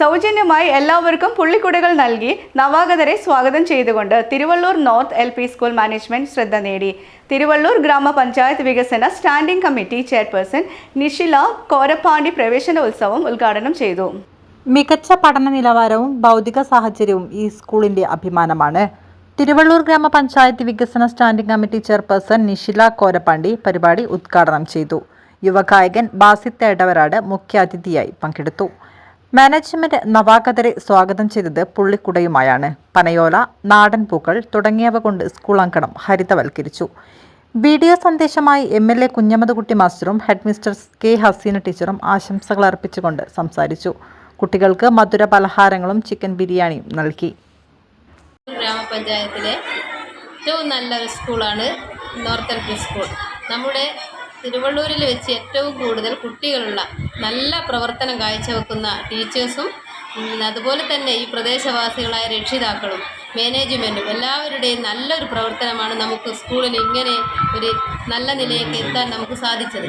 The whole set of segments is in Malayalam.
സൗജന്യമായി എല്ലാവർക്കും പുള്ളിക്കുടകൾ നൽകി നവാഗതരെ സ്വാഗതം ചെയ്തുകൊണ്ട് Thiruvallur north L P school management ശ്രദ്ധ നേടി. തിരുവള്ളൂർ ഗ്രാമപഞ്ചായത്ത് വികസന standing committee chairperson Nishila Korappandi പ്രവേശനോത്സവം ഉദ്ഘാടനം ചെയ്തു. മികച്ച പഠന നിലവാരവും ഭൗതിക സാഹചര്യവും ഈ സ്കൂളിന്റെ അഭിമാനമാണ്. തിരുവള്ളൂർ ഗ്രാമപഞ്ചായത്ത് വികസന standing committee chairperson Nishila Korappandi പരിപാടി ഉദ്ഘാടനം ചെയ്തു. യുവഗായകൻ ബാസിത്ത് എടവരാട് മുഖ്യാതിഥിയായി പങ്കെടുത്തു. മാനേജ്മെന്റ് നവാഗതരെ സ്വാഗതം ചെയ്തത് പുള്ളിക്കുടയുമായാണ്. പനയോല നാടൻ പൂക്കൾ തുടങ്ങിയവ കൊണ്ട് സ്കൂൾ അങ്കണം ഹരിതവൽക്കരിച്ചു. വീഡിയോ സന്ദേശമായി എം എൽ എ കുഞ്ഞമ്മദ് മാസ്റ്ററും ഹെഡ് മിസ്റ്റർ കെ ഹസീന ടീച്ചറും ആശംസകൾ അർപ്പിച്ചുകൊണ്ട് സംസാരിച്ചു. കുട്ടികൾക്ക് മധുര പലഹാരങ്ങളും ചിക്കൻ ബിരിയാണിയും നൽകി. ഗ്രാമപഞ്ചായത്തിലെ ഏറ്റവും നല്ലൊരു സ്കൂളാണ് നോർത്ത് സ്കൂൾ നമ്മുടെ തിരുവള്ളൂരിൽ വെച്ച് ഏറ്റവും കൂടുതൽ കുട്ടികളുള്ള നല്ല പ്രവർത്തനം കാഴ്ചവെക്കുന്ന ടീച്ചേഴ്സും അതുപോലെ തന്നെ ഈ പ്രദേശവാസികളായ രക്ഷിതാക്കളും മാനേജ്മെന്റും എല്ലാവരുടെയും നല്ലൊരു പ്രവർത്തനമാണ് നമുക്ക് സ്കൂളിൽ ഇങ്ങനെ ഒരു നല്ല നിലയിലേക്ക് എത്താൻ നമുക്ക് സാധിച്ചത്.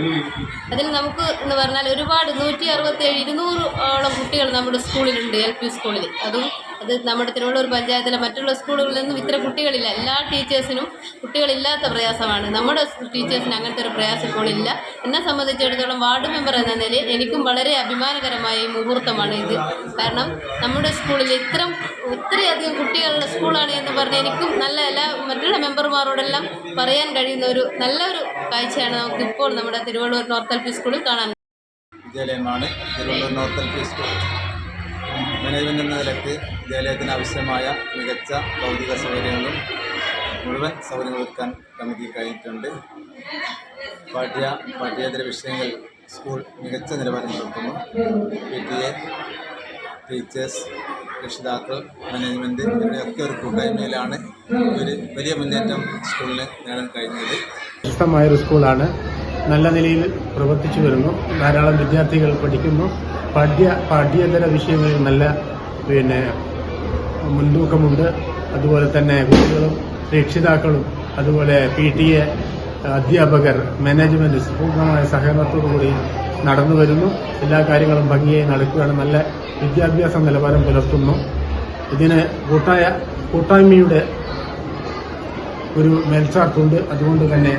അതിൽ നമുക്ക് എന്ന് പറഞ്ഞാൽ ഒരുപാട് നൂറ്റി അറുപത്തേഴ് ഇരുന്നൂറ് ഓളം കുട്ടികൾ നമ്മുടെ സ്കൂളിലുണ്ട് എൽ പി സ്കൂളിൽ അതും അത് നമ്മുടെ തിരുവള്ളൂർ പഞ്ചായത്തിലെ മറ്റുള്ള സ്കൂളുകളിൽ നിന്നും ഇത്ര കുട്ടികളില്ല. എല്ലാ ടീച്ചേഴ്സിനും കുട്ടികളില്ലാത്ത പ്രയാസമാണ്. നമ്മുടെ ടീച്ചേഴ്സിന് അങ്ങനത്തെ ഒരു പ്രയാസം ഇപ്പോൾ ഇല്ല എന്നെ സംബന്ധിച്ചിടത്തോളം വാർഡ് മെമ്പർ എന്ന നിലയിൽ എനിക്കും വളരെ അഭിമാനകരമായ ഈ മുഹൂർത്തമാണ് ഇത്. കാരണം നമ്മുടെ സ്കൂളിൽ ഇത്തരം ഇത്രയധികം കുട്ടികളുടെ സ്കൂളാണ് എന്ന് പറഞ്ഞ് എനിക്കും നല്ല എല്ലാ മറ്റുള്ള മെമ്പർമാരോടെല്ലാം പറയാൻ കഴിയുന്ന ഒരു നല്ലൊരു കാഴ്ചയാണ് നമുക്ക് ഇപ്പോൾ നമ്മുടെ തിരുവള്ളൂർ നോർത്ത് എൽ പി സ്കൂളിൽ കാണാൻ വിദ്യാലയമാണ് Thiruvallur north L P school. Management എന്ന നിലയ്ക്ക് വിദ്യാലയത്തിന് ആവശ്യമായ മികച്ച ഭൗതിക സൗകര്യങ്ങളും മുഴുവൻ സൗകര്യങ്ങൾ ഒരുക്കാൻ കമ്മിറ്റി കഴിഞ്ഞിട്ടുണ്ട്. പാഠ്യ പാഠ്യേതര വിഷയങ്ങൾ സ്കൂൾ മികച്ച നിലവാരം പുലർത്തുന്നു പി ടി എ ടീച്ചേഴ്സ് രക്ഷിതാക്കൾ മാനേജ്മെന്റ് ഇവരുടെയൊക്കെ ഒരു കൂട്ടായ്മയിലാണ് ഒരു വലിയ മുന്നേറ്റം സ്കൂളിന് നേടാൻ കഴിഞ്ഞത്. പ്രശസ്തമായൊരു സ്കൂളാണ്. നല്ല നിലയിൽ പ്രവർത്തിച്ചു വരുന്നു. ധാരാളം വിദ്യാർത്ഥികൾ പഠിക്കുന്നു. പാഠ്യ പാഠ്യേതര വിഷയങ്ങളിൽ നല്ല പിന്നെ മുൻതൂക്കമുണ്ട്. അതുപോലെ തന്നെ കുട്ടികളും രക്ഷിതാക്കളും അതുപോലെ പി ടി എ അധ്യാപകർ മാനേജ്മെന്റ് പൂർണമായ സഹകരണത്തോടുകൂടി നടന്നു വരുന്നു. എല്ലാ കാര്യങ്ങളും ഭംഗിയായി നടക്കുകയാണ്. നല്ല വിദ്യാഭ്യാസ നിലവാരം പുലർത്തുന്നു. ഇതിന് കൂട്ടായ കൂട്ടായ്മയുടെ ഒരു മേൽച്ചാർത്തുണ്ട് അതുകൊണ്ട് തന്നെ